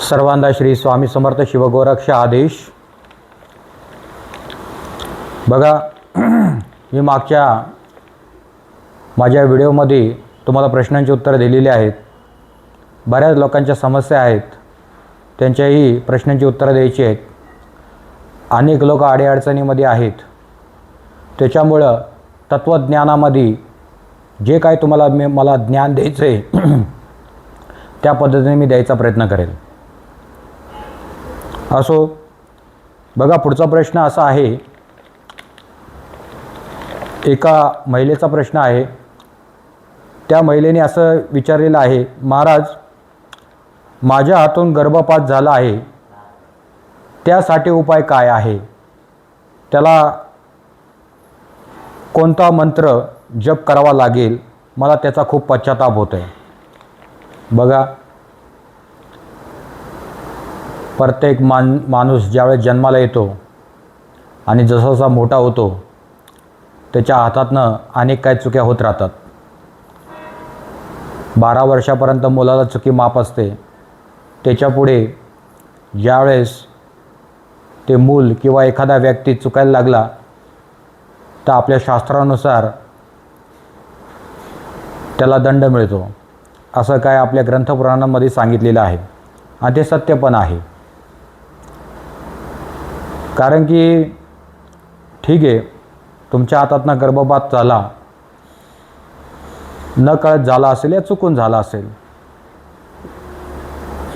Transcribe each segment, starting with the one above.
सर्वांदा श्री स्वामी समर्थ शिवगोरक्ष आदेश. बघा मी मागच्या माझ्या व्हिडिओमध्ये तुम्हाला प्रश्नांची उत्तरं दिलेली आहेत. बऱ्याच लोकांच्या समस्या आहेत. त्यांच्याही प्रश्नांची उत्तरं द्यायची आहेत. अनेक लोक अडीअडचणीमध्ये आहेत. त्याच्यामुळं तत्त्वज्ञानामध्ये जे काय तुम्हाला मी मला ज्ञान द्यायचं आहे त्या पद्धतीने मी द्यायचा प्रयत्न करेल. असो. बघा पुढचा प्रश्न असा आहे. एका महिलेचा प्रश्न आहे. त्या महिलेने असं विचारलेलं आहे महाराज माझ्या हातून गर्भपात झाला आहे. त्यासाठी उपाय काय आहे? त्याला कोणता मंत्र जप करावा लागेल मला त्याचा खूप पश्चाताप होतो आहे बघा प्रत्येक मान माणूस ज्यावेळेस जन्माला येतो आणि जसा जसा मोठा होतो त्याच्या हातातनं अनेक काही चुक्या होत राहतात. बारा वर्षापर्यंत मुलाला चुकी माप असते. त्याच्यापुढे ज्यावेळेस ते मूल किंवा एखादा व्यक्ती चुकायला लागला तर आपल्या शास्त्रानुसार त्याला दंड मिळतो. असं काय आपल्या ग्रंथपुराणांमध्ये सांगितलेलं आहे. आणि ते सत्य पण आहे. कारण की ठीक आहे तुमच्या हातातनं गर्भपात झाला. न कळत झाला असेल या चुकून झाला असेल.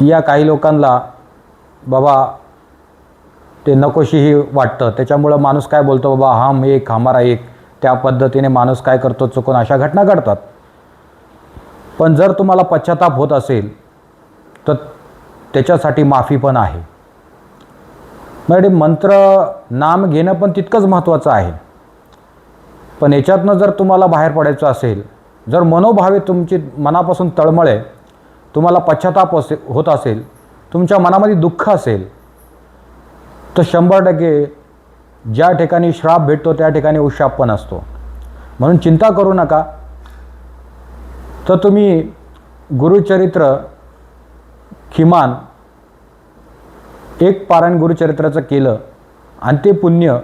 या काही लोकांना बाबा ते नकोशीही वाटतं. त्याच्यामुळं माणूस काय बोलतो बाबा हम एक हमारा एक. त्या पद्धतीने माणूस काय करतो चुकून अशा घटना घडतात. पण जर तुम्हाला पश्चाताप होत असेल तर त्याच्यासाठी माफी पण आहे. म्हणजे मंत्र नाम घेणं पण तितकंच महत्त्वाचं आहे. पण याच्यातनं जर तुम्हाला बाहेर पडायचं असेल जर मनोभावे तुमची मनापासून तळमळे तुम्हाला पश्चाताप असे होत असेल तुमच्या मनामध्ये दुःख असेल तर शंभर टक्के ज्या ठिकाणी श्राप भेटतो त्या ठिकाणी उशाप पण असतो. म्हणून चिंता करू नका. तर तुम्ही गुरुचरित्र किमान एक पारायण गुरुचरित्राचं केलं आणि ते पुण्य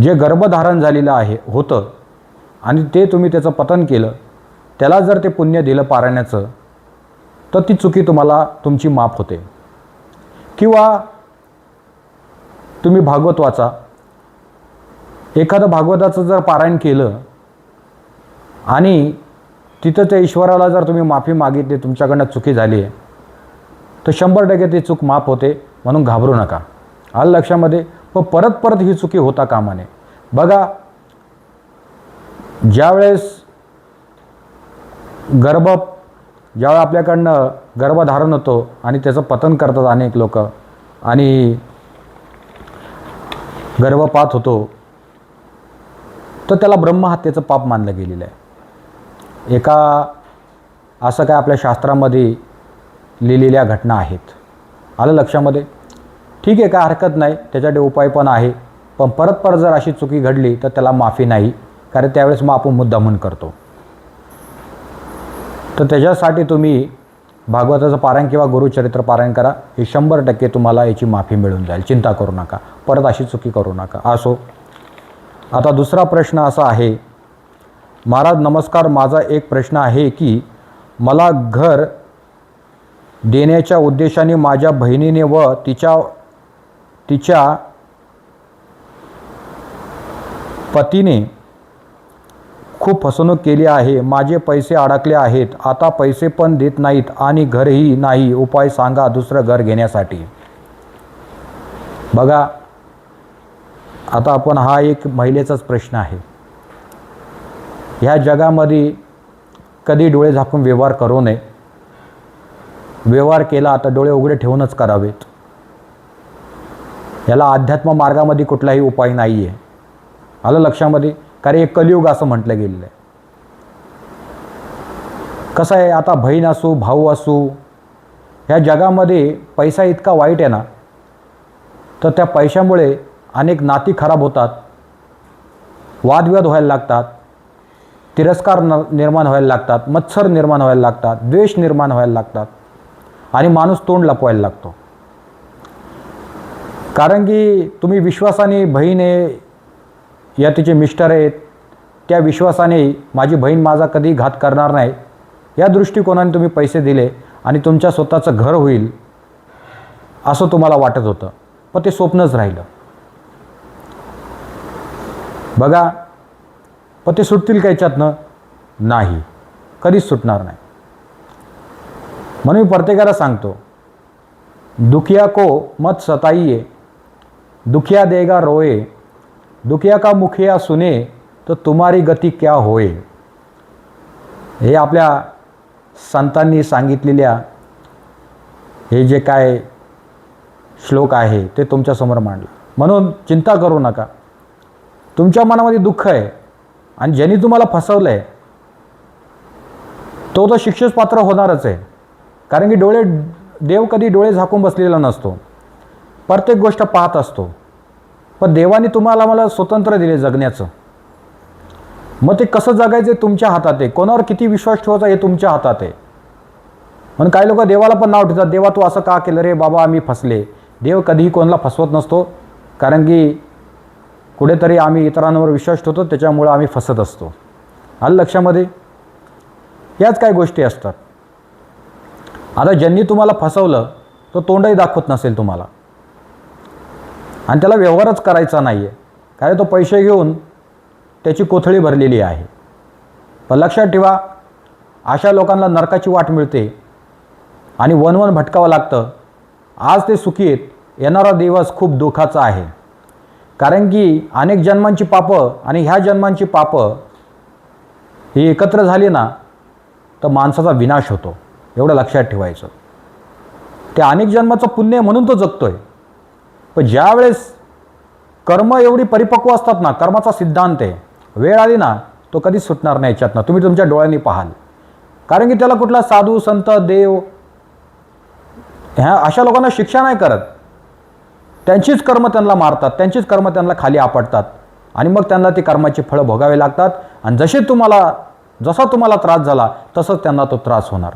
जे गर्भधारण झालेलं आहे होतं आणि ते तुम्ही त्याचं पतन केलं त्याला जर ते पुण्य दिलं पारायणाचं तर ती चुकी तुम्हाला तुमची माफ होते. किंवा तुम्ही भागवत वाचा. एखादं भागवताचं जर पारायण केलं आणि तिथं त्या ईश्वराला जर तुम्ही माफी मागितली तुमच्याकडनं चुकी झाली आहे तर शंभर टक्के ती चूक माफ होते म्हणून घाबरू नका. आलं लक्षामध्ये? पण परत परत ही चुकी होता कामा नये बघा ज्यावेळेस गर्भ ज्यावेळेस आपल्याकडनं गर्भधारण होतो आणि त्याचं पतन करतात अनेक लोक आणि गर्भपात होतो तर त्याला ब्रह्महत्येचं पाप मानलं गेलेलं आहे. एका असं काय आपल्या शास्त्रामध्ये लिहिलेल्या घटना आहेत. आलं लक्षामध्ये? ठीक आहे काय हरकत नाही. त्याच्यासाठी उपाय पण आहे. पण परत परत जर अशी चुकी घडली तर त्याला माफी नाही. कारण त्यावेळेस मग आपण मुद्दामून करतो. तर त्याच्यासाठी तुम्ही भागवताचं पारायण किंवा गुरुचरित्र पारायण करा. हे शंभर टक्के तुम्हाला याची माफी मिळून जाईल. चिंता करू नका. परत अशी चुकी करू नका. असो. आता दुसरा प्रश्न असा आहे. महाराज नमस्कार. माझा एक प्रश्न आहे की मला घर देण्याच्या उद्देशाने माझ्या बहिणीने व तिच्या तिच्या पतीने खूप फसवणूक केली आहे. माझे पैसे अडकले आहेत. आता पैसे पण देत नाहीत आणि घरही नाही. उपाय सांगा दुसरं घर घेण्यासाठी. बघा आता आपण हा एक महिलेचाच प्रश्न आहे. ह्या जगामध्ये कधी डोळे झाकून व्यवहार करू नये. व्यवहार केला तर डोळे उघडे ठेवूनच करावेत. याला अध्यात्म मार्गामध्ये कुठलाही उपाय नाही आहे आलं लक्षामध्ये? कारण एक कलियुग असं म्हटलं गेलेलं आहे. कसं आहे आता बहीण असू भाऊ असू ह्या जगामध्ये पैसा इतका वाईट आहे ना तर त्या पैशामुळे अनेक नाती खराब होतात वादविवाद व्हायला लागतात तिरस्कार न निर्माण व्हायला लागतात मत्सर निर्माण व्हायला लागतात द्वेष निर्माण व्हायला लागतात. आणि माणूस तोंड लपवायला लागतो. कारण की तुम्ही विश्वासाने बहीण आहे या तिचे मिस्टर आहेत त्या विश्वासाने माझी बहीण माझा कधी घात करणार नाही या दृष्टिकोनाने तुम्ही पैसे दिले आणि तुमच्या स्वतःचं घर होईल असं तुम्हाला वाटत होतं. पण ते स्वप्नच राहिलं. बघा पण ते सुटतील का याच्यातनं? नाही. कधीच सुटणार नाही. म्हणून मी प्रत्येकाला सांगतो दुखिया को मत सताइये दुखिया देगा रोए दुखिया का मुखिया सुने तर तुम्हारी गती क्या होय हे आपल्या संतांनी सांगितलेल्या हे जे काय श्लोक आहे ते तुमच्यासमोर मांडलं. म्हणून चिंता करू नका. तुमच्या मनामध्ये दुःख आहे आणि ज्यांनी तुम्हाला फसवलं आहे तो तर शिक्षेस पात्र होणारच आहे. कारण की डोळे देव कधी डोळे झाकून बसलेला नसतो. प्रत्येक गोष्ट पाहत असतो. पण देवाने तुम्हाला मला स्वतंत्र दिले जगण्याचं. मग ते कसं जगायचं तुमच्या हातात आहे. कोणावर किती विश्वास ठेवायचा हे तुमच्या हातात आहे. म्हणून काही लोक देवाला पण नाव ठेवतात. देवा तू असं का केलं रे? बाबा आम्ही फसले. देव कधीही कोणाला फसवत नसतो. कारण की कुठेतरी आम्ही इतरांवर विश्वास ठेवतो. त्याच्यामुळं आम्ही फसत असतो. आलं लक्षामध्ये? याच काही गोष्टी असतात. आता ज्यांनी तुम्हाला फसवलं तो तोंडही दाखवत नसेल तुम्हाला. आणि त्याला व्यवहारच करायचा नाही आहे कारण तो पैसे घेऊन त्याची कोथळी भरलेली आहे. पण लक्षात ठेवा अशा लोकांना नरकाची वाट मिळते आणि वनवन भटकावं लागतं. आज ते सुखी आहेत येणारा दिवस खूप दुःखाचा आहे. कारण की अनेक जन्मांची पापं आणि ह्या जन्मांची पापं ही एकत्र झाली ना तर माणसाचा विनाश होतो. एवढं लक्षात ठेवायचं. ते अनेक जन्माचं पुण्य म्हणून तो जगतोय. पण ज्यावेळेस कर्म एवढी परिपक्व असतात ना कर्माचा सिद्धांत आहे. वेळ आली ना तो कधीच सुटणार नाही याच्यातनं. तुम्ही तुमच्या डोळ्यांनी पाहाल. कारण की त्याला कुठला साधू संत देव ह्या अशा लोकांना शिक्षा नाही करत. त्यांचीच कर्म त्यांना मारतात त्यांचीच कर्म त्यांना खाली आपटतात. आणि मग त्यांना ती कर्माची फळं भोगावे लागतात. आणि जसे तुम्हाला जसा तुम्हाला त्रास झाला तसंच त्यांना तो त्रास होणार.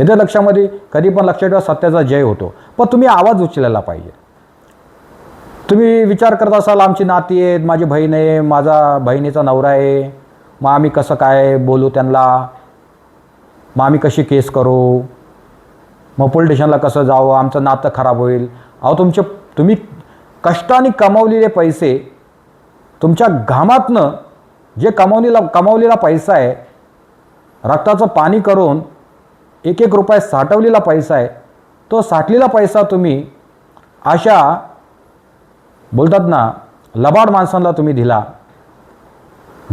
येते लक्षामध्ये कधी पण लक्षात ठेवा सत्याचा जय होतो. पण तुम्ही आवाज उचलायला पाहिजे. तुम्ही विचार करत असाल आमची नाती आहेत माझी बहीण आहे माझा बहिणीचा नवरा आहे मग आम्ही कसं काय बोलू त्यांना? मग आम्ही कशी केस करू? मग पोलीस स्टेशनला कसं जावं? आमचं नातं खराब होईल. अहो तुमचे तुम्ही कष्टाने कमावलेले पैसे तुमच्या घामातनं जे कमावलेला कमावलेला पैसा आहे रक्ताचं पाणी करून एक एक रुपये साठवलेला पैसा आहे. तो साठलेला पैसा तुम्ही अशा बोलतात ना लबाड माणसांना तुम्ही दिला.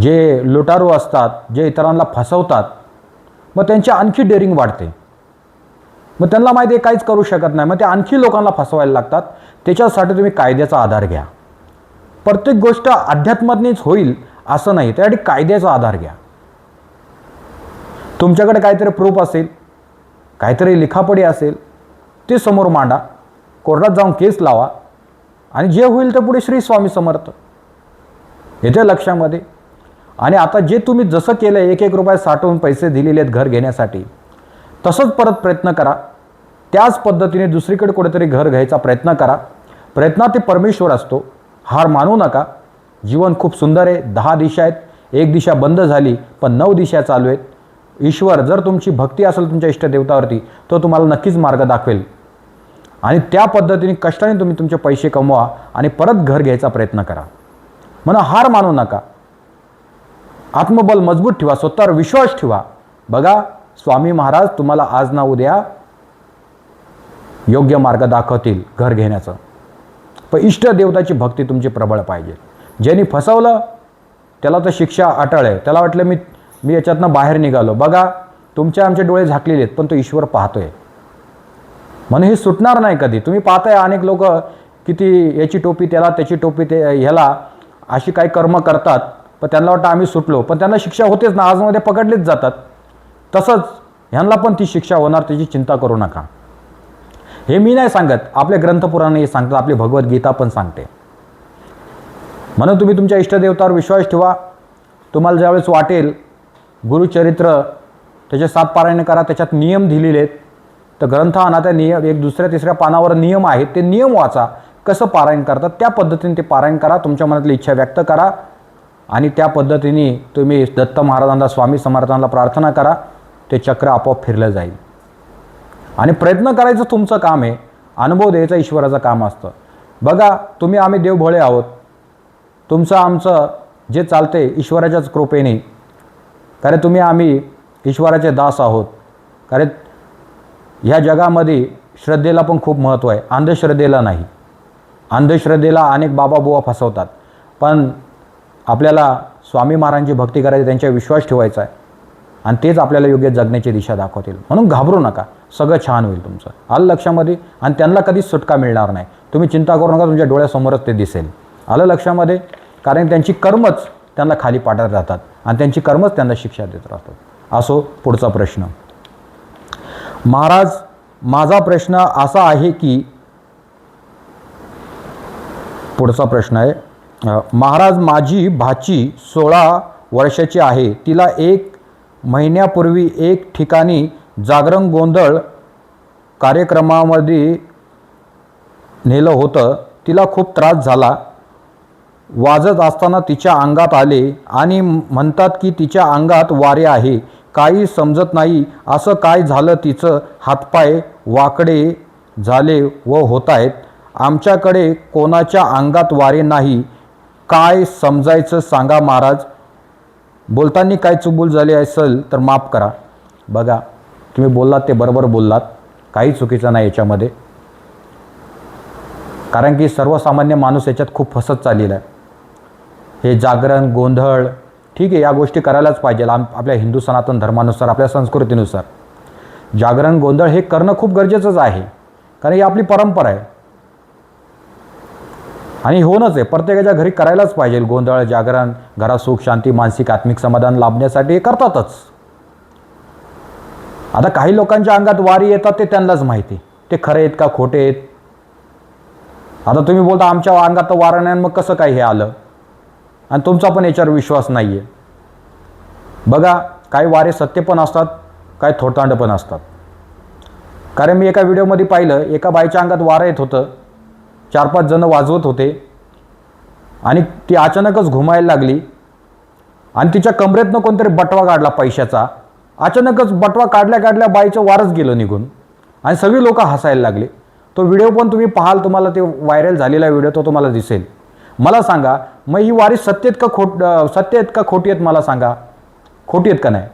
जे लुटारू असतात जे इतरांना फसवतात मग त्यांची आणखी डेअरिंग वाढते. मग त्यांना माहिती आहे काहीच करू शकत नाही. मग ते आणखी लोकांना फसवायला लागतात. त्याच्यासाठी तुम्ही कायद्याचा आधार घ्या. प्रत्येक गोष्ट अध्यात्मातनेच होईल असं नाही. त्यासाठी कायद्याचा आधार घ्या. तुमच्याकडे काहीतरी प्रूफ असेल काहीतरी लिखापडी असेल ते समोर मांडा. कोर्टात जाऊन केस लावा. आणि जे होईल ते पुढे श्री स्वामी समर्थ. येते लक्षामध्ये. आणि आता जे तुम्ही जसं केलं एक एक रुपये साठवून पैसे दिलेले आहेत घर घेण्यासाठी तसंच परत प्रयत्न करा. त्याच पद्धतीने दुसरीकडे कुठेतरी घर घ्यायचा प्रयत्न करा. प्रयत्नात ते परमेश्वर असतो. हार मानू नका. जीवन खूप सुंदर आहे. दहा दिशा आहेत. एक दिशा बंद झाली पण नऊ दिशा चालू आहेत. ईश्वर जर तुमची भक्ती असेल तुमच्या इष्टदेवतावरती तो तुम्हाला नक्कीच मार्ग दाखवेल. आणि त्या पद्धतीने कष्टाने तुम्ही तुमचे पैसे कमवा आणि परत घर घ्यायचा प्रयत्न करा. म्हणून हार मानू नका. आत्मबल मजबूत ठेवा स्वतःवर विश्वास ठेवा. बघा स्वामी महाराज तुम्हाला आज ना उद्या योग्य मार्ग दाखवतील घर घेण्याचं. पण इष्टदेवताची भक्ती तुमची प्रबळ पाहिजे. ज्यांनी फसवलं त्याला तर शिक्षा अटळ आहे. त्याला वाटलं मी मी याच्यातनं बाहेर निघालो. बघा तुमचे आमचे डोळे झाकलेले आहेत पण तो ईश्वर पाहतोय. म्हणून हे सुटणार नाही कधी. तुम्ही पाहताय अनेक लोक किती याची टोपी त्याला त्याची टोपी ते ह्याला अशी काही कर्म करतात पण त्यांना वाटतं आम्ही सुटलो. पण त्यांना शिक्षा होतेच ना आजमध्ये पकडलेच जातात. तसंच ह्यांना पण ती शिक्षा होणार त्याची चिंता करू नका. हे मी नाही सांगत आपले ग्रंथपुराणे हे सांगतात आपली भगवद्गीता पण सांगते. म्हणून तुम्ही तुमच्या इष्टदेवतावर विश्वास ठेवा. तुम्हाला ज्यावेळेस वाटेल गुरुचरित्र त्याचे सात पारायण करा त्याच्यात नियम दिलेले आहेत. तर ग्रंथ आणा त्या नियम एक दुसऱ्या तिसऱ्या पानावर नियम आहेत ते नियम वाचा. कसं पारायण करतात? त्या पद्धतीने ते पारायण करा तुमच्या मनातली इच्छा व्यक्त करा. आणि त्या पद्धतीने तुम्ही दत्त महाराजांना स्वामी समर्थांना प्रार्थना करा. ते चक्र आपोआप फिरलं जाईल. आणि प्रयत्न करायचं तुमचं काम आहे. अनुभव द्यायचं ईश्वराचं काम असतं. बघा तुम्ही आम्ही देवभोळे आहोत. तुमचं आमचं जे चालते ईश्वराच्याच कृपेने कारण तुम्ही आम्ही ईश्वराचे दास आहोत. कारण ह्या जगामध्ये श्रद्धेला पण खूप महत्त्व आहे. अंधश्रद्धेला नाही. अंधश्रद्धेला अनेक बाबा बुवा फसवतात. पण आपल्याला स्वामी महाराजांची भक्ती करायची त्यांच्यावर विश्वास ठेवायचा आहे. आणि तेच आपल्याला योग्य जगण्याची दिशा दाखवतील. म्हणून घाबरू नका. सगळं छान होईल तुमचं. आलं लक्षामध्ये? आणि त्यांना कधीच सुटका मिळणार नाही. तुम्ही चिंता करू नका तुमच्या डोळ्यासमोरच ते दिसेल. आलं लक्षामध्ये? कारण त्यांची कर्मच त्यांना खाली पाडत राहतात. आणि त्यांची कर्मच त्यांना शिक्षा देत राहतात. असो पुढचा प्रश्न. महाराज माझा प्रश्न असा आहे की पुढचा प्रश्न आहे. महाराज माझी भाची सोळा वर्षाची आहे. तिला एक महिन्यापूर्वी एक ठिकाणी जागरण गोंधळ कार्यक्रमामध्ये नेलं होतं. तिला खूप त्रास झाला. वाजत असताना तिच्या अंगात आले आणि म्हणतात की तिच्या अंगात वारे आहे काही समजत नाही असं काय झालं तिचं हातपाय वाकडे झाले व होत आहेत आमच्याकडे कोणाच्या अंगात वारे नाही काय समजायचं सांगा महाराज. बोलताना काय चुकबुल झाली असेल तर माफ करा. बघा तुम्ही बोललात ते बरोबर बोललात काही चुकीचं नाही याच्यामध्ये. कारण की सर्वसामान्य माणूस याच्यात खूप फसत चाललेला आहे. हे जागरण गोंधळ ठीक आहे या गोष्टी करायलाच पाहिजे. आम आपल्या हिंदू सनातन धर्मानुसार आपल्या संस्कृतीनुसार. जागरण गोंधळ हे करणं खूप गरजेचंच आहे. कारण ही आपली परंपरा आहे. आणि होणंच आहे. प्रत्येकाच्या घरी करायलाच पाहिजे. गोंधळ जागरण घरात सुख शांती मानसिक आत्मिक समाधान लाभण्यासाठी हे करतातच. आता काही लोकांच्या अंगात वारी येतात ते त्यांनाच माहिती ते खरे आहेत का खोटे आहेत? आता तुम्ही बोलता आमच्या अंगात तर वारं नाही मग कसं काय हे आलं? आणि तुमचा पण याच्यावर विश्वास नाही आहे बघा काही वारे सत्य पण असतात काही थोटांड पण असतात. कारण मी एका व्हिडिओमध्ये पाहिलं एका बाईच्या अंगात वारं येत होतं चार पाच जणं वाजवत होते आणि ती अचानकच घुमायला लागली आणि तिच्या कमरेतनं कोणतरी बटवा काढला पैशाचा. अचानकच बटवा काढल्या काढल्या बाईचं वारच गेलं निघून आणि सगळी लोक हसायला लागले. तो व्हिडिओ पण तुम्ही पाहाल तुम्हाला ते व्हायरल झालेला व्हिडिओ तो तुम्हाला दिसेल. मला सांगा मग ही वारी सत्य आहेत का खोट सत्य आहेत का खोटी आहेत मला सांगा? खोटी आहेत का नाही?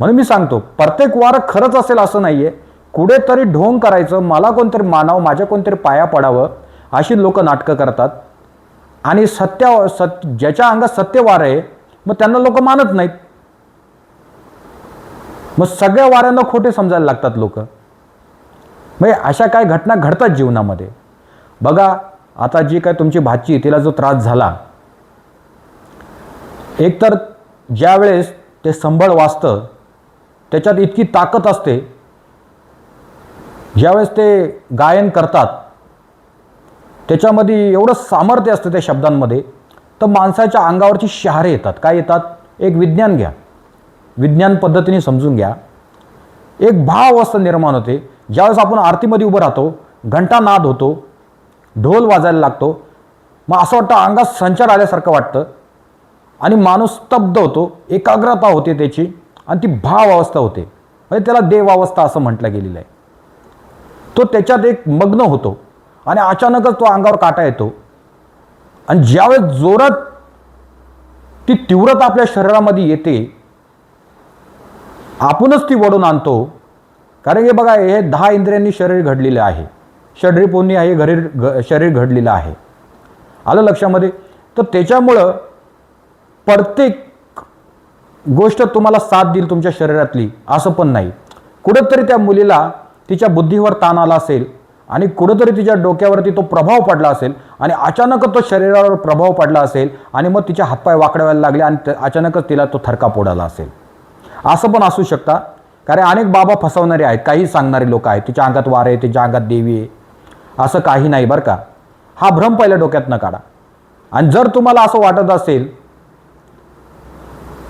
म्हणून मी सांगतो प्रत्येक वारं खरंच असेल असं नाही आहे कुठेतरी ढोंग करायचं मला कोणतरी मानावं माझ्या कोणतरी पाया पडावं अशी लोक नाटकं करतात. आणि सत्य सत ज्याच्या अंगात सत्य वार आहे मग त्यांना लोक मानत नाहीत. मग सगळ्या वाऱ्यांना खोटे समजायला लागतात लोक. म्हणजे अशा काय घटना घडतात जीवनामध्ये? बघा आता जी काय तुमची भाची तिला जो त्रास झाला एकतर ज्यावेळेस ते संबळ वाचतं त्याच्यात इतकी ताकद असते ज्यावेळेस ते गायन करतात त्याच्यामध्ये एवढं सामर्थ्य असतं त्या शब्दांमध्ये तर माणसाच्या अंगावरची शहारे येतात. काय येतात? एक विज्ञान घ्या. विज्ञान पद्धतीने समजून घ्या. एक भाव असं निर्माण होते. ज्यावेळेस आपण आरतीमध्ये उभं राहतो घंटा नाद होतो ढोल वाजायला लागतो. मग असं वाटतं अंगात संचार आल्यासारखं वाटतं. आणि माणूस स्तब्ध होतो एकाग्रता होते त्याची आणि ती भाव अवस्था होते. म्हणजे त्याला देव अवस्था असं म्हटलं गेलेलं आहे. तो त्याच्यात एक मग्न होतो आणि अचानकच तो अंगावर काटा येतो. आणि ज्यावेळेस जोरात ती तीव्रता आपल्या शरीरामध्ये येते आपणच ती वडून आणतो. कारण हे बघा हे दहा इंद्रियांनी शरीर घडलेलं आहे. शरीर हे आहे घरी घ शरीर घडलेलं आहे. आलं लक्षामध्ये? तर त्याच्यामुळं प्रत्येक गोष्ट तुम्हाला साथ देईल तुमच्या शरीरातली असं पण नाही. कुठंतरी त्या मुलीला तिच्या बुद्धीवर ताण आला असेल आणि कुठंतरी तिच्या डोक्यावरती तो प्रभाव पडला असेल आणि अचानकच तो शरीरावर प्रभाव पडला असेल आणि मग तिच्या हातपाय वाकडवायला लागले आणि अचानकच तिला तो थरका पोडाला असेल. असं पण असू शकता. कारण अनेक बाबा फसवणारे आहेत काही सांगणारे लोक आहेत तिच्या अंगात वार आहे तिच्या अंगात देवी आहे. असं काही नाही बरं का. हा भ्रम पहिल्या डोक्यातनं काढा. आणि जर तुम्हाला असं वाटत असेल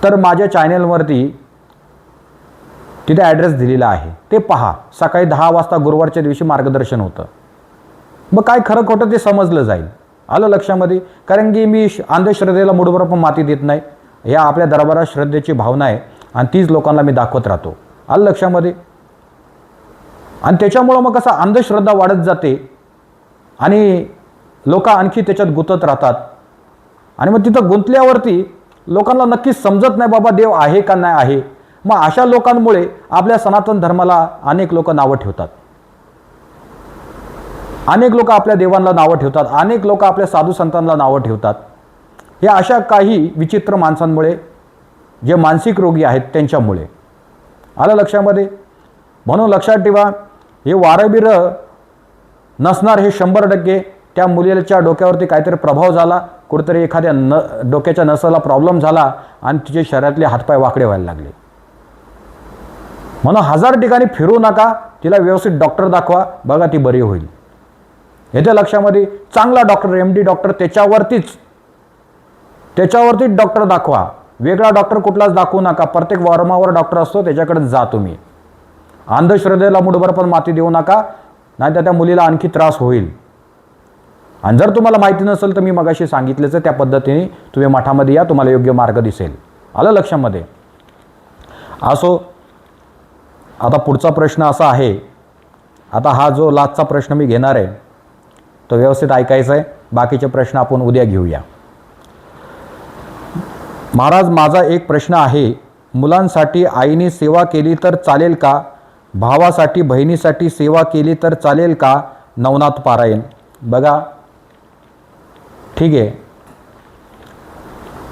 तर माझ्या चॅनेलवरती तिथे ॲड्रेस दिलेला आहे. ते पहा. सकाळी दहा वाजता गुरुवारच्या दिवशी मार्गदर्शन होतं. मग काय खरं खोटं ते समजलं जाईल. आलं लक्षामध्ये? कारण की मी श- अंधश्रद्धेला मुठभर पण माती देत नाही. या आपल्या दरबारात श्रद्धेची भावना आहे आणि तीच लोकांना मी दाखवत राहतो. आलं लक्षामध्ये? आणि त्याच्यामुळं मग कसं अंधश्रद्धा वाढत जाते. आणि लोक आणखी त्याच्यात गुंतत राहतात. आणि मग तिथं गुंतल्यावरती लोकांना नक्कीच समजत नाही बाबा देव आहे का नाही आहे. मग अशा लोकांमुळे आपल्या सनातन धर्माला अनेक लोक नावं ठेवतात. अनेक लोक आपल्या देवांना नावं ठेवतात. अनेक लोक आपल्या साधू संतांना नावं ठेवतात. हे अशा काही विचित्र माणसांमुळे जे मानसिक रोगी आहेत त्यांच्यामुळे. आलं लक्षामध्ये? म्हणून लक्षात ठेवा हे वारंबीर नसणार हे शंभर टक्के. त्या मुलीच्या डोक्यावरती काहीतरी प्रभाव झाला. कुठेतरी एखाद्या न डोक्याच्या नसाला प्रॉब्लेम झाला आणि तिचे शरीरातले हातपाय वाकडे व्हायला लागले. म्हणून हजार ठिकाणी फिरू नका. तिला व्यवस्थित डॉक्टर दाखवा. बघा ती बरी होईल. येत्या लक्षामध्ये चांगला डॉक्टर एम डी डॉक्टर त्याच्यावरतीच त्याच्यावरतीच डॉक्टर दाखवा. वेगळा डॉक्टर कुठलाच दाखवू नका. प्रत्येक वर्मावर डॉक्टर असतो. त्याच्याकडे जा तुम्ही. अंधश्रद्धेला मुठभर पण माती देऊ नका. नाही तर त्या मुलीला आणखी त्रास होईल. आणि जर तुम्हाला माहिती नसेल तर मी मगाशी सांगितल्याचं त्या पद्धतीने तुम्ही मठामध्ये या तुम्हाला योग्य मार्ग दिसेल. आलं लक्षामध्ये? असो आता पुढचा प्रश्न असा आहे आता हा जो लाचचा प्रश्न मी घेणार आहे तो व्यवस्थित ऐकायचा आहे. बाकीचे प्रश्न आपण उद्या घेऊया. महाराज माझा एक प्रश्न आहे मुलांसाठी आईने सेवा केली तर चालेल का? भावासाठी बहिणीसाठी सेवा केली तर चालेल का? नवनाथ पारायण. बघा. ठीक आहे.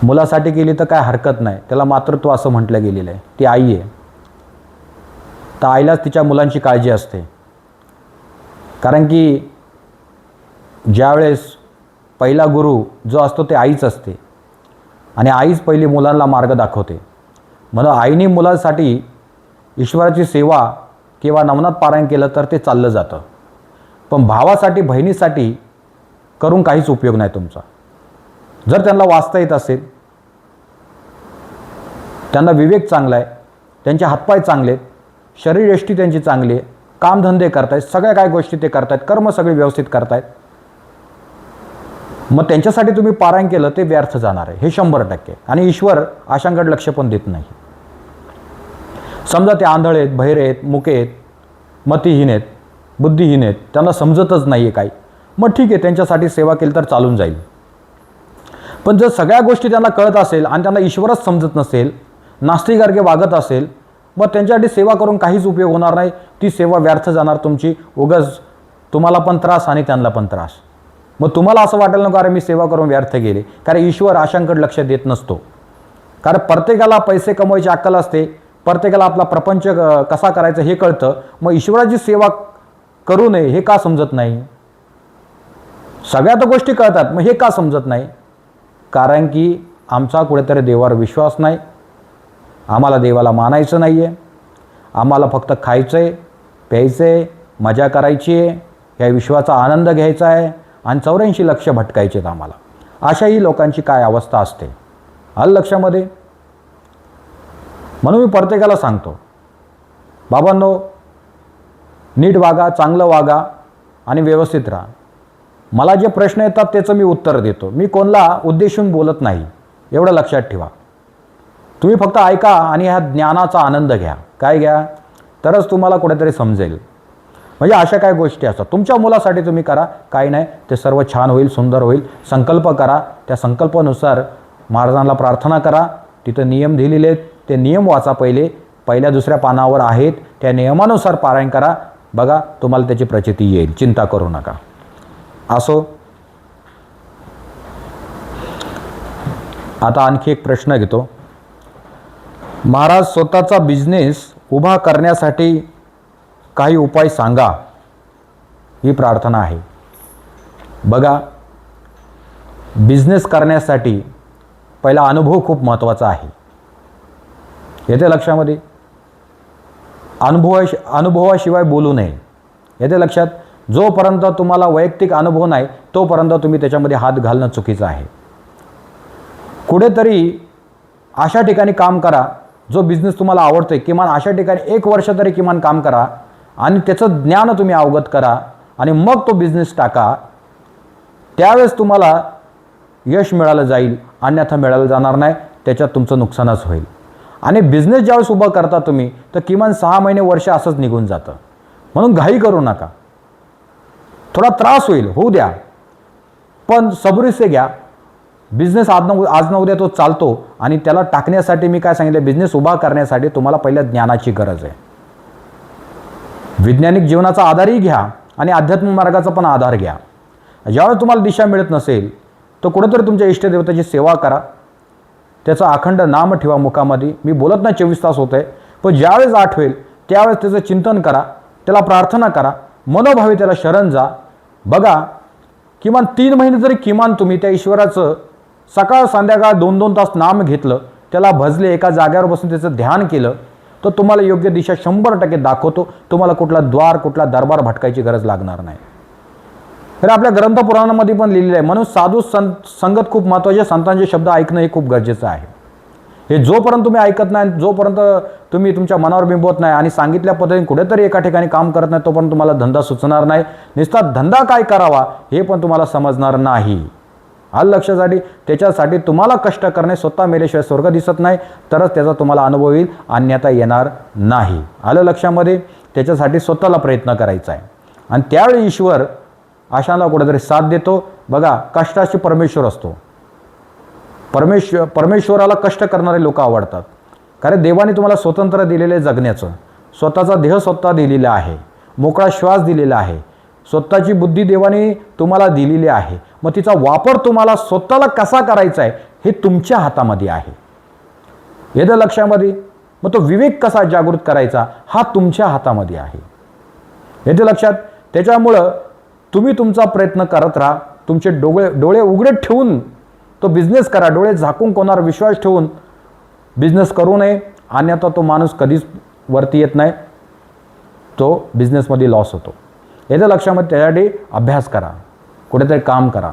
मुलासाठी केली तर काय हरकत नाही. त्याला मातृत्व असं म्हटलं गेलेलं आहे. ती आई आहे. तर आईलाच तिच्या मुलांची काळजी असते. कारण की ज्यावेळेस पहिला गुरु जो असतो ते आईच असते. आणि आईच पहिली मुलांना मार्ग दाखवते. म्हणून आईने मुलांसाठी ईश्वराची सेवा किंवा नवनाथ पारायण केलं तर ते चाललं जातं. पण भावासाठी बहिणीसाठी करून काहीच उपयोग नाही तुमचा. जर त्यांना वाचता येत असेल त्यांना विवेक चांगला आहे त्यांचे हातपाय चांगले आहेत शरीरयष्टी त्यांची चांगली आहे कामधंदे करतायत सगळ्या काय गोष्टी ते करतायत कर्म सगळे व्यवस्थित करतायत मग त्यांच्यासाठी तुम्ही पारायण केलं ते व्यर्थ जाणार आहे. हे शंभर टक्के. आणि ईश्वर आशांकडे लक्ष पण देत नाही. समजा ते आंधळ आहेत बहिरे आहेत मुके आहेत मतीहीन आहेत बुद्धिहीन आहेत त्यांना समजतच नाही आहे काही. मग ठीक आहे त्यांच्यासाठी सेवा केली तर चालून जाईल. पण जर सगळ्या गोष्टी त्यांना कळत असेल आणि त्यांना ईश्वरच समजत नसेल नास्तिकार्गे वागत असेल मग त्यांच्यासाठी सेवा करून काहीच उपयोग होणार नाही. ती सेवा व्यर्थ जाणार तुमची. उगच तुम्हाला पण त्रास आणि त्यांना पण त्रास. मग तुम्हाला असं वाटेल नको अरे मी सेवा करून व्यर्थ गेले. कारण ईश्वर आशांकडे लक्ष देत नसतो. कारण प्रत्येकाला पैसे कमवायची अक्कल असते. प्रत्येकाला आपला प्रपंच कसा करायचा हे कळतं. मग ईश्वराची सेवा करू नये हे का समजत नाही? सगळ्या तर गोष्टी कळतात मग हे का समजत नाही? कारण की आमचा कुठेतरी देवावर विश्वास नाही. आम्हाला देवाला मानायचं नाही आहे आम्हाला फक्त खायचं आहे प्यायचं आहे मजा करायची आहे या विश्वाचा आनंद घ्यायचा आहे आणि चौऱ्याऐंशी लक्ष भटकायचे आहेत आम्हाला. अशाही लोकांची काय अवस्था असते? अल लक्षामध्ये. म्हणून मी प्रत्येकाला सांगतो. बाबांनो नीट वागा चांगलं वागा आणि व्यवस्थित राहा. मला जे प्रश्न येतात त्याचं मी उत्तर देतो. मी कोणला उद्देशून बोलत नाही एवढं लक्षात ठेवा. तुम्ही फक्त ऐका आणि ह्या ज्ञानाचा आनंद घ्या. काय घ्या? तरच तुम्हाला कुठेतरी समजेल. म्हणजे अशा काय गोष्टी असतात. तुमच्या मुलासाठी तुम्ही करा. काही नाही. ते सर्व छान होईल सुंदर होईल. संकल्प करा. त्या संकल्पानुसार महाराजांना प्रार्थना करा. तिथं नियम दिलेले आहेत. ते नियम वाचा पहिले. पहिल्या दुसऱ्या पानावर आहेत. त्या नियमानुसार पारायण करा. बघा तुम्हाला त्याची प्रचिती येईल. चिंता करू नका. असो. आता आणखी एक प्रश्न घेतो. महाराज स्वतःचा बिझनेस उभा करण्यासाठी काही उपाय सांगा. ही प्रार्थना आहे. बघा. बिझनेस करण्यासाठी पहिला अनुभव खूप महत्त्वाचा आहे. येते लक्षामध्ये. अनुभवा अनुभवाशिवाय बोलू नये. येते लक्षात? जोपर्यंत तुम्हाला वैयक्तिक अनुभव नाही तोपर्यंत तुम्ही त्याच्यामध्ये हात घालणं चुकीचं आहे. कुठेतरी अशा ठिकाणी काम करा जो बिझनेस तुम्हाला आवडतो आहे किमान अशा ठिकाणी एक वर्ष तरी किमान काम करा आणि त्याचं ज्ञान तुम्ही अवगत करा आणि मग तो बिझनेस टाका. त्यावेळेस तुम्हाला यश मिळालं जाईल अन्यथा मिळालं जाणार नाही त्याच्यात तुमचं नुकसानच होईल. आणि बिझनेस ज्यावेळेस उभं करता तुम्ही तर किमान सहा महिने वर्ष असंच निघून जातं. म्हणून घाई करू नका. थोडा त्रास होईल होऊ द्या. पण सबुरीसे घ्या. बिझनेस आज न आज न उद्या तो चालतो आणि त्याला टाकण्यासाठी मी काय सांगितलं बिझनेस उभा करण्यासाठी तुम्हाला पहिल्या ज्ञानाची गरज आहे. वैज्ञानिक जीवनाचा आधारही घ्या आणि अध्यात्म मार्गाचा पण आधार घ्या. ज्यावेळेस तुम्हाला दिशा मिळत नसेल तर कुठेतरी तुमच्या इष्टदेवताची सेवा करा. त्याचं अखंड नाम ठेवा मुखामध्ये. मी बोलत नाही चोवीस तास होत आहे पण ज्यावेळेस आठवेल त्यावेळेस त्याचं चिंतन करा त्याला प्रार्थना करा मनोभावे त्याला शरण जा. बघा किमान तीन महिने जरी किमान तुम्ही त्या ईश्वराचं सकाळ संध्याकाळ दोन दोन तास नाम घेतलं त्याला भजले एका जाग्यावर बसून त्याचं ध्यान केलं तर तुम्हाला योग्य दिशा शंभर टक्के दाखवतो. तुम्हाला कुठला द्वार कुठला दरबार भटकायची गरज लागणार नाही. तर आपल्या ग्रंथपुराणामध्ये पण लिहिलेलं आहे म्हणून साधू सं संगत खूप महत्त्वाचे संतांचे शब्द ऐकणं हे खूप गरजेचं आहे. हे जोपर्यंत तुम्ही ऐकत नाही जोपर्यंत तुम्ही तुमच्या मनावर बिंबवत नाही आणि सांगितल्या पद्धतीने कुठेतरी एका ठिकाणी काम करत नाही तोपर्यंत तुम्हाला धंदा सुचणार नाही. नुसता धंदा काय करावा हे पण तुम्हाला समजणार नाही. हा लक्षासाठी त्याच्यासाठी तुम्हाला कष्ट करणे स्वतः मेल्याशिवाय स्वर्ग दिसत नाही तरच त्याचा तुम्हाला अनुभव येईल अन्यथा येणार नाही. आलं लक्षामध्ये त्याच्यासाठी स्वतःला प्रयत्न करायचा आहे. आणि त्यावेळी ईश्वर अशांना कुठेतरी साथ देतो. बघा कष्टाशी परमेश्वर असतो. परमेश्वर परमेश्वराला कष्ट करणारे लोक आवडतात. कारण देवाने तुम्हाला स्वतंत्र दिलेले जगण्याचं. स्वतःचा देह स्वतः दिलेला आहे. मोकळा श्वास दिलेला आहे. स्वतःची बुद्धी देवाने तुम्हाला दिलेली आहे. मग तिचा वापर तुम्हाला स्वतःला कसा करायचा आहे हे तुमच्या हातामध्ये आहे. येतं लक्षामध्ये? मग तो विवेक कसा जागृत करायचा हा तुमच्या हातामध्ये आहे. येते लक्षात? त्याच्यामुळं तुम्ही तुमचा प्रयत्न करत राहा. तुमचे डोळे डोळे उघडे ठेवून तो बिझनेस करा. डोळे झाकून कोणावर विश्वास ठेवून बिझनेस करू नये. अन्यथा तो माणूस कधीच वरती येत नाही. तो बिझनेसमध्ये लॉस होतो. याच्या लक्षामध्ये त्यासाठी अभ्यास करा. कुठेतरी काम करा.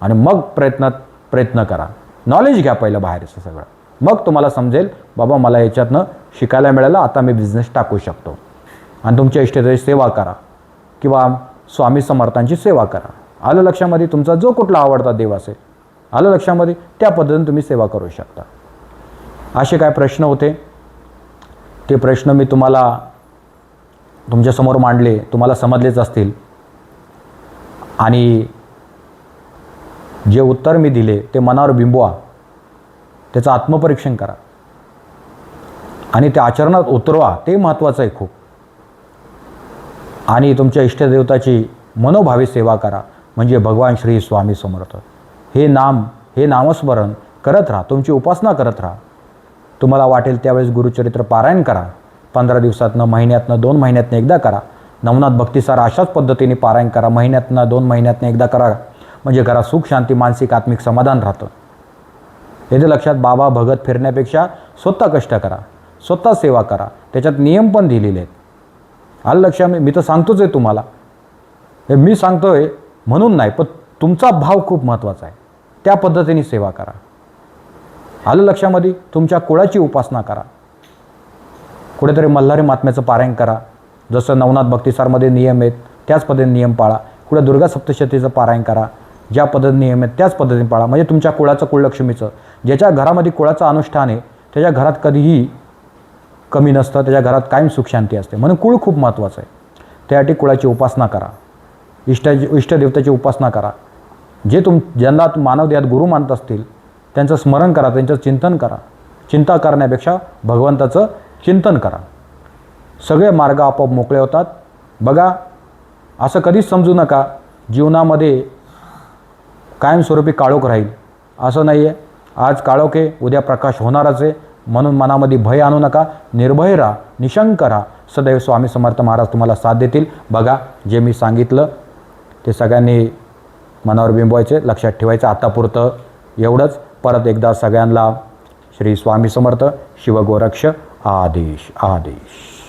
आणि मग प्रयत्नात प्रयत्न करा. नॉलेज घ्या पहिलं बाहेरचं सगळं. मग तुम्हाला समजेल बाबा मला याच्यातनं शिकायला मिळालं. आता मी बिझनेस टाकू शकतो. आणि तुमच्या इष्टदेवाची सेवा करा. किंवा स्वामी समर्थांची सेवा करा. आलं लक्षामध्ये तुमचा जो कुठला आवडता देव असेल आलं लक्षामध्ये त्या पद्धतीने तुम्ही सेवा करू शकता. असे काय प्रश्न होते? ते प्रश्न मी तुम्हाला तुमच्यासमोर मांडले तुम्हाला समजलेच असतील. आणि जे उत्तर मी दिले ते मनावर बिंबवा. त्याचं आत्मपरीक्षण करा. आणि ते आचरणात उतरवा ते महत्त्वाचं आहे खूप. आणि तुमच्या इष्टदेवताची मनोभावी सेवा करा. म्हणजे भगवान श्री स्वामी समर्थ. हे नाम हे नामस्मरण करत राहा. तुमची उपासना करत राहा. तुम्हाला वाटेल त्यावेळेस गुरुचरित्र पारायण करा. पंधरा दिवसातनं महिन्यातनं दोन महिन्यातनं एकदा करा. नवनाथ भक्तिसार अशाच पद्धतीने पारायण करा. महिन्यातनं दोन महिन्यातनं एकदा करा. म्हणजे घरात सुख शांती मानसिक आत्मिक समाधान राहतं. येथे लक्षात बाबा भगत फिरण्यापेक्षा स्वतः कष्ट करा. स्वतः सेवा करा. त्याच्यात नियम पण दिलेले आहेत. आलं लक्षात मी तर सांगतोच आहे तुम्हाला. हे मी सांगतोय म्हणून नाही पण तुमचा भाव खूप महत्त्वाचा आहे. त्या पद्धतीने सेवा करा. आलं लक्षामध्ये तुमच्या कुळाची उपासना करा. कुठेतरी मल्हारी महात्म्याचं पारायण करा. जसं नवनाथ भक्तिसारमध्ये नियम आहेत त्याच पद्धतीने नियम पाळा. कुठे दुर्गा सप्तशतीचं पारायण करा ज्या पद्धतीने नियम आहेत त्याच पद्धतीने पाळा. म्हणजे तुमच्या कुळाचं कुळलक्ष्मीचं. ज्याच्या घरामध्ये कुळाचं अनुष्ठान आहे त्याच्या घरात कधीही कमी नसतं त्याच्या घरात कायम सुखशांती असते. म्हणून कुळ खूप महत्त्वाचं आहे. त्यासाठी कुळाची उपासना करा. इष्टाची इष्टदेवतेची उपासना करा. जे तुम ज्यांना मानव देहात गुरु मानत असतील त्यांचं स्मरण करा त्यांचं चिंतन करा. चिंता करण्यापेक्षा भगवंताचं चिंतन करा. सगळे मार्ग आपोआप मोकळे होतात. बघा असं कधीच समजू नका जीवनामध्ये कायमस्वरूपी काळोख राहील. असं नाही आहे आज काळोख आहे उद्या प्रकाश होणारच आहे. म्हणून मनामध्ये भय आणू नका निर्भय राहा निशंक राहा. सदैव स्वामी समर्थ महाराज तुम्हाला साथ देतील. बघा जे मी सांगितलं ते सगळ्यांनी मनावर बिंबवायचे लक्षात ठेवायचं. आतापुरतं एवढंच. परत एकदा सगळ्यांना श्री स्वामी समर्थ शिवगोरक्ष आदेश आदेश.